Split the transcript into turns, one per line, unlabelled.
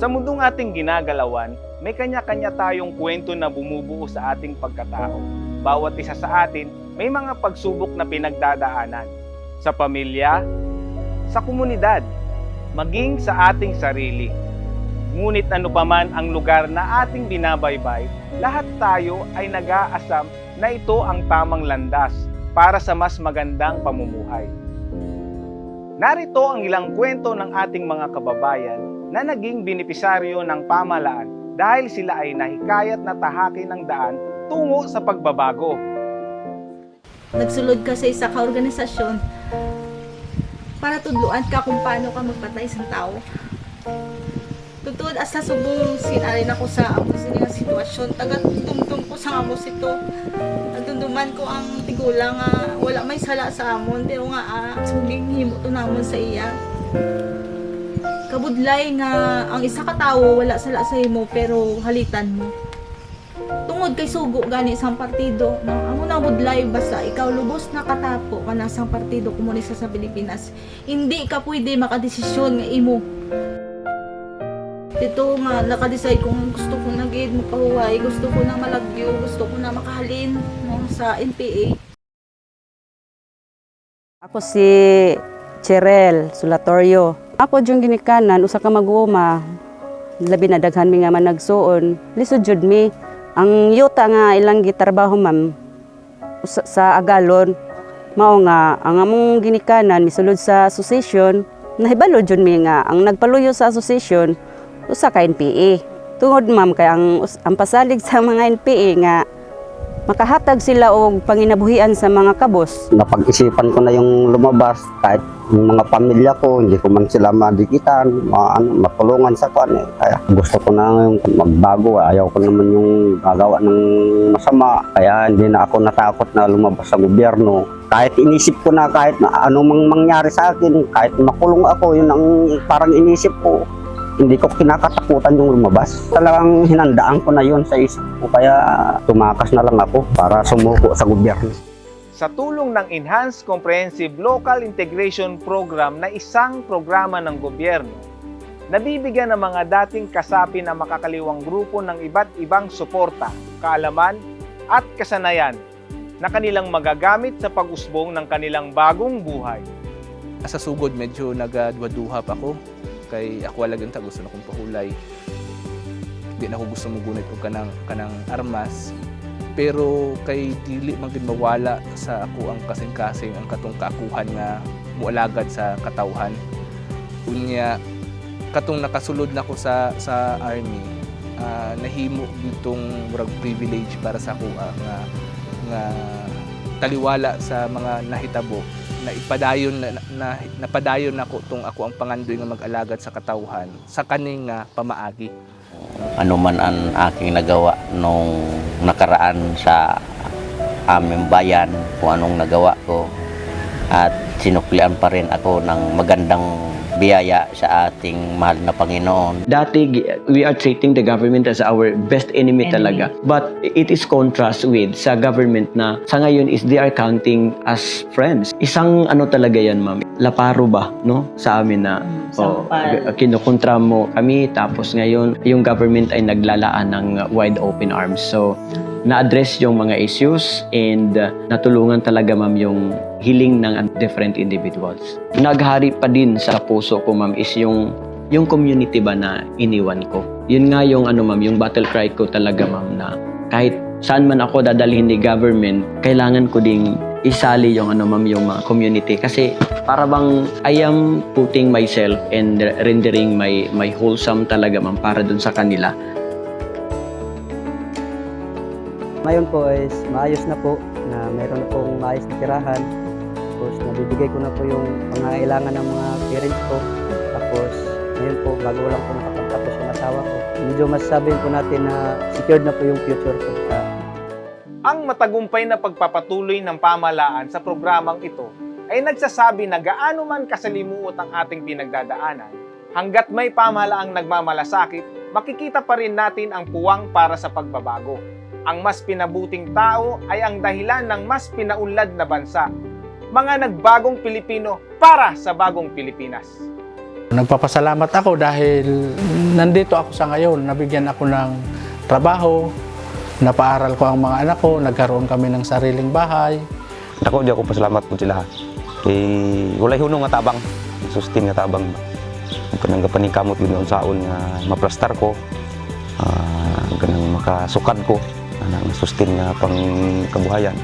Sa mundong ating ginagalawan, may kanya-kanya tayong kwento na bumubuo sa ating pagkatao. Bawat isa sa atin may mga pagsubok na pinagdadaanan. Sa pamilya, sa komunidad, maging sa ating sarili. Ngunit ano pa man ang lugar na ating binabaybay, lahat tayo ay nag-aasam na ito ang tamang landas para sa mas magandang pamumuhay. Narito ang ilang kwento ng ating mga kababayan na naging benepisaryo ng pamalaan dahil sila ay nahikayat na tahakin ng daan tungo sa pagbabago.
nagsulod ka sa isa ka organisasyon para tudluan ka kung paano ka magpatay sa tao. Tugtod as na subong sinarin ako sa amos ini nga sitwasyon. Taga tumtum ko sa amos ito. Nagdunduman ko ang tigulang nga wala may sala sa amon pero nga ah, suging himo to namon sa iya. Kabudlay nga ang isa ka tawo wala sala sa imo pero halitan mo tungod kay sugo gani sang partido no amo na budlay basta ikaw lubos na katapo ka na sang partido komunista sa Pilipinas hindi ka pwede makadesisyon nga imo dito nga nakadecide kung gusto ko na gid mo pahuway gusto ko na malagyo gusto ko na makahalin no, sa NPA
Ako si Cherel Sulatorio. Ako yung ginikanan, usa ka mag-uuma. Labi na daghan mi nga man nagsuon. Lisod jud mi. Ang yuta nga ilang gitrabaho ma'am usa- sa Agalon. Mao nga ang among ginikanan misulod sa association. Nahibalo jud mi nga ang nagpaluyo sa association usa ka NPA. Tungod ma'am kay ang ang pasalig sa mga NPA nga makahatag sila og panginabuhian sa mga kabos
napag-isipan ko na yung lumabas kahit yung mga pamilya ko, hindi ko man sila madikitan, ma, ano, matulungan sa kwan eh. Kaya gusto ko na yung magbago, ayaw ko naman yung gagawa ng masama. Kaya hindi na ako natakot na lumabas sa gobyerno. Kahit inisip ko na kahit na ano mang mangyari sa akin, kahit makulong ako, yun ang parang inisip ko. Hindi ko kinakatakutan yung lumabas. Talagang hinandaan ko na yun sa isip ko. Kaya tumakas na lang ako para sumuko sa gobyerno.
Sa tulong ng Enhanced Comprehensive Local Integration Program na isang programa ng gobyerno, nabibigyan ng mga dating kasapi na makakaliwang grupo ng iba't ibang suporta, kaalaman at kasanayan na kanilang magagamit sa pag-usbong ng kanilang bagong buhay.
sa sugod medyo nagaduha pa ako kay ako alagang ta gusto na kong pahulay. Di na ako gusto mo gunit og kanang kanang armas. Pero kay dili man gid mawala sa ako ang kasing-kasing ang katong kaakuhan nga mualagad sa katawhan. Unya katong nakasulod na ko sa sa army ah, nahimo ditong murag privilege para sa ako ah, nga nga taliwala sa mga nahitabo na ipadayon na, na napadayon nako tong ako ang pangandoy nga mag-alagad sa katawhan sa kaning nga pamaagi
ano man ang aking nagawa nung nakaraan sa aming bayan, kung anong nagawa ko. At sinuklian pa rin ako ng magandang biyaya sa ating mahal na Panginoon.
Dati, we are treating the government as our best enemy, talaga. But it is contrast with sa government na sa ngayon is they are counting as friends. Isang ano talaga yan, ma'am. Laparo ba, no? Sa amin na oh, g- kinukontra mo kami tapos ngayon yung government ay naglalaan ng wide open arms. So, na-address yung mga issues and uh, natulungan talaga ma'am yung healing ng different individuals. Naghari pa din sa puso ko ma'am is yung yung community ba na iniwan ko. Yun nga yung ano ma'am, yung battle cry ko talaga ma'am na kahit saan man ako dadalhin ni government, kailangan ko ding isali yung ano ma'am yung mga community kasi para bang I am putting myself and rendering my my wholesome talaga ma'am para dun sa kanila.
Ngayon po is maayos na po na meron na pong maayos na tirahan. Tapos nabibigay ko na po yung pangangailangan ng mga parents ko. Tapos ngayon po, bago lang po nakapagtapos yung asawa ko. Medyo masasabi po natin na secured na po yung future ko.
Ang matagumpay na pagpapatuloy ng pamalaan sa programang ito ay nagsasabi na gaano man kasalimuot ang ating pinagdadaanan, hanggat may pamalaang nagmamalasakit, makikita pa rin natin ang puwang para sa pagbabago. Ang mas pinabuting tao ay ang dahilan ng mas pinaunlad na bansa. Mga nagbagong Pilipino para sa bagong Pilipinas.
Nagpapasalamat ako dahil nandito ako sa ngayon. Nabigyan ako ng trabaho, napaaral ko ang mga anak ko, nagkaroon kami ng sariling bahay.
Ako di ako pasalamat po sila. Kay walay hunong nga tabang, sustain nga tabang. Kanang gapaningkamot yun sa saon nga maplastar ko. Ah, kanang makasukad ko, kanang sustain nga pang kabuhayan.